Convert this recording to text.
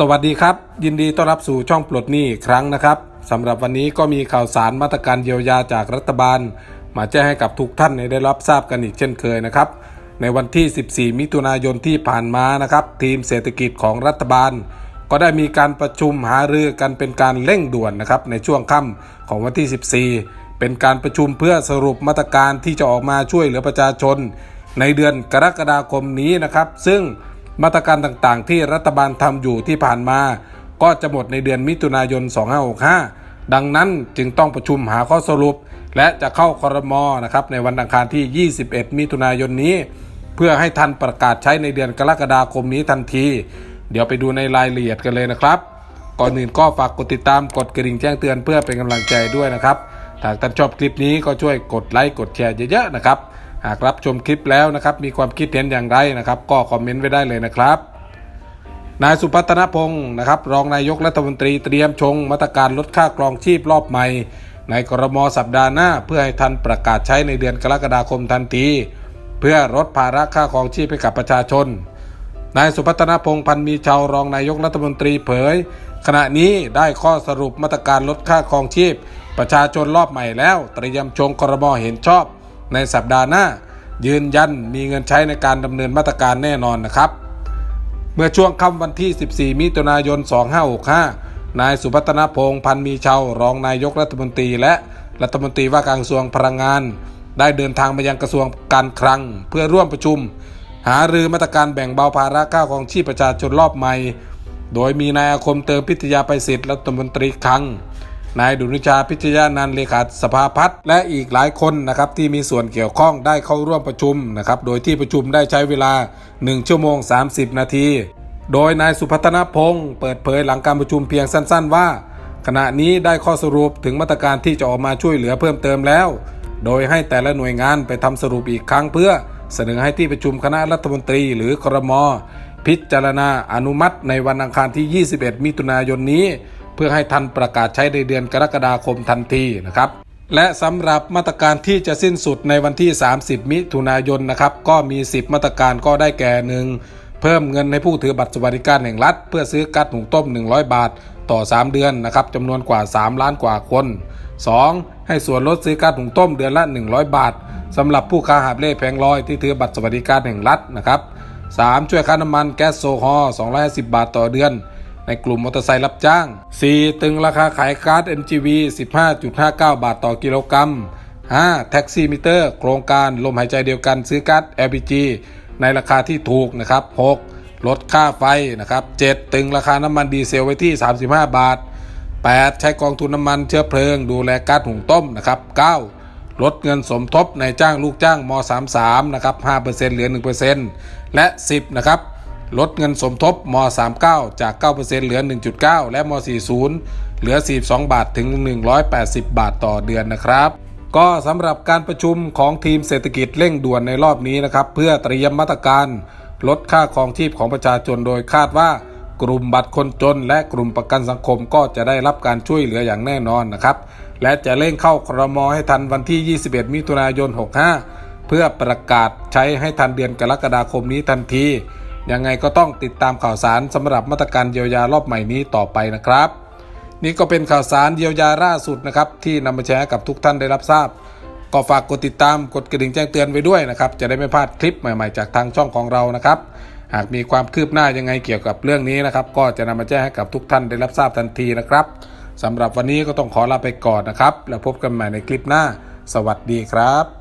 สวัสดีครับ ยินดีต้อนรับสู่ช่องปลดหนี้ครั้งนะครับสำหรับวันนี้ก็มีข่าวสารมาตรการเยียวยาจากรัฐบาล มาแจ้งให้กับทุกท่านได้รับทราบกันอีกเช่นเคยนะครับ ในวันที่ 14 มิถุนายนที่ผ่านมานะครับ ทีมเศรษฐกิจของรัฐบาล ก็ได้มีการประชุมหารือกันเป็นการเร่งด่วนนะครับในช่วงค่ำของวันที่ 14 เป็นการประชุมเพื่อสรุปมาตรการที่จะออกมาช่วยเหลือประชาชน ในเดือนกรกฎาคมนี้นะครับ ซึ่ง มาตรการต่างๆ ที่รัฐบาลทำอยู่ที่ผ่านมา ก็จะหมดในเดือนมิถุนายน 2565 ดังนั้นจึงต้องประชุมหาข้อสรุป และจะเข้าคอรมอนะครับในวันอังคารที่ 21 มิถุนายนนี้ เพื่อให้ทันประกาศใช้ในเดือนกรกฎาคมนี้ทันที เดี๋ยวไปดูในรายละเอียดกันเลยนะครับก่อนอื่นก็ฝากกดติดตามกดกระดิ่งแจ้งเตือนเพื่อเป็นกำลังใจด้วยนะครับถ้าท่านชอบคลิปนี้ก็ช่วยกดไลค์กดแชร์เยอะๆนะครับ หากรับชมคลิปแล้วนะครับ มีความคิดเห็นอย่างไรนะครับ ก็คอมเมนต์ไว้ได้เลยนะครับนายสุพัฒนพงศ์นะครับ รองนายกรัฐมนตรีเตรียมชงมาตรการลดค่าครองชีพรอบใหม่ ในกรมสัปดาห์หน้า เพื่อให้ทันประกาศใช้ในเดือนกรกฎาคมทันที เพื่อลดภาระค่าครองชีพให้กับประชาชนนายสุพัฒนพงศ์พันมีชาวรองนายกรัฐมนตรีเผย ขณะนี้ได้ข้อสรุปมาตรการลดค่าครองชีพ ประชาชนรอบใหม่แล้วเตรียมชงครมเห็นชอบ ในสัปดาห์หน้า ยืนยันมีเงินใช้ในการดำเนินมาตรการแน่นอนนะครับ เมื่อช่วงค่ำวันที่ 14 มิถุนายน 2565 นายสุพัฒนพงศ์พันธ์มีเชาวรองนายกรัฐมนตรีและรัฐมนตรีว่าการกระทรวงพลังงาน ได้เดินทางมายังกระทรวงการคลัง เพื่อร่วมประชุม หารือมาตรการแบ่งเบาภาระค่าของชีพประชาชนรอบใหม่ โดยมีนายอาคมเติมพิทยาไปสิทธิ์รัฐมนตรีคลัง นายดุนิชาพิทยานันเลขาสภาพัฒน์และอีกหลายคนนะครับที่มีส่วนเกี่ยวข้องได้เข้าร่วมประชุมนะครับโดยที่ประชุมได้ใช้เวลา 1 ชั่วโมง 30 นาที โดยนายสุพัฒนพงศ์เปิดเผยหลังการประชุมเพียงสั้น ๆ ว่า ขณะนี้ได้ข้อสรุปถึงมาตรการที่จะออกมาช่วยเหลือเพิ่มเติมแล้ว โดยให้แต่ละหน่วยงานไปทำสรุปอีกครั้งเพื่อเสนอให้ที่ประชุมคณะรัฐมนตรีหรือครม พิจารณาอนุมัติในวันอังคารที่ 21 มิถุนายนนี้ เพื่อให้ทันประกาศใช้ในเดือนกรกฎาคมทันทีนะครับและสำหรับมาตรการที่จะสิ้นสุดในวันที่ 30 มิถุนายนนะครับก็มี 10 มาตรการก็ได้แก่หนึ่งเพิ่มเงินให้ผู้ถือบัตรสวัสดิการแห่งรัฐ เพื่อซื้อกัดหุงต้ม 100 บาท ต่อ 3 เดือนนะครับจำนวนกว่า 3 ล้านกว่าคน 2. ให้ส่วนลดซื้อกัดหุงต้มเดือนละ 100 บาทสำหรับผู้ค้าหาบเล่แผงลอยที่ถือบัตรสวัสดิการแห่งรัฐนะครับ 3. ช่วยค่าน้ำมันแก๊สโซฮอล์250 บาทต่อเดือน ในกลุ่มมอเตอร์ไซค์รับจ้าง 4. ตึงราคาขายก๊าซ NGV 15.59 บาทต่อกิโลกรัม 5. แท็กซี่มิเตอร์ โครงการลมหายใจเดียวกันซื้อก๊าซ LPG ในราคาที่ถูกนะครับ 6. ลดค่าไฟนะครับ 7. ตึงราคาน้ำมันดีเซลไว้ที่ 35 บาท 8. ใช้กองทุนน้ำมันเชื้อเพลิง ดูแลก๊าซหุงต้มนะครับ 9. ลดเงินสมทบในจ้างลูกจ้างม .33 นะครับ5%เหลือ 1%และ 10นะครับ ลดเงินสมทบม 39 จาก 9%เหลือ 1.9 และม 40 เหลือ 42 บาทถึง 180 บาทต่อเดือนนะครับ ก็สำหรับการประชุมของทีมเศรษฐกิจเร่งด่วนในรอบนี้นะครับ เพื่อเตรียมมาตรการ ลดค่าครองชีพของประชาชนโดยคาดว่ากลุ่มบัตรคนจน และกลุ่มประกันสังคมก็จะได้รับการช่วยเหลืออย่างแน่นอนนะครับ และจะเร่งเข้าครมให้ทันวันที่ 21 มิถุนายน 65 เพื่อประกาศใช้ให้ทันเดือนกรกฎาคมนี้ทันที ยังไงก็ต้องติดตามข่าวสารสำหรับมาตรการเยียวยารอบใหม่นี้ต่อไปนะครับ นี่ก็เป็นข่าวสารเยียวยาล่าสุดนะครับที่นำมาแชร์กับทุกท่านได้รับทราบ ก็ฝากกดติดตามกดกระดิ่งแจ้งเตือนไว้ด้วยนะครับจะได้ไม่พลาดคลิปใหม่ๆจากทางช่องของเรานะครับหากมีความคืบหน้ายังไงเกี่ยวกับเรื่องนี้นะครับ ก็จะนำมาแจ้งให้กับทุกท่านได้รับทราบทันทีนะครับสำหรับวันนี้ก็ต้องขอลาไปก่อนนะครับ แล้วพบกันใหม่ในคลิปหน้า สวัสดีครับ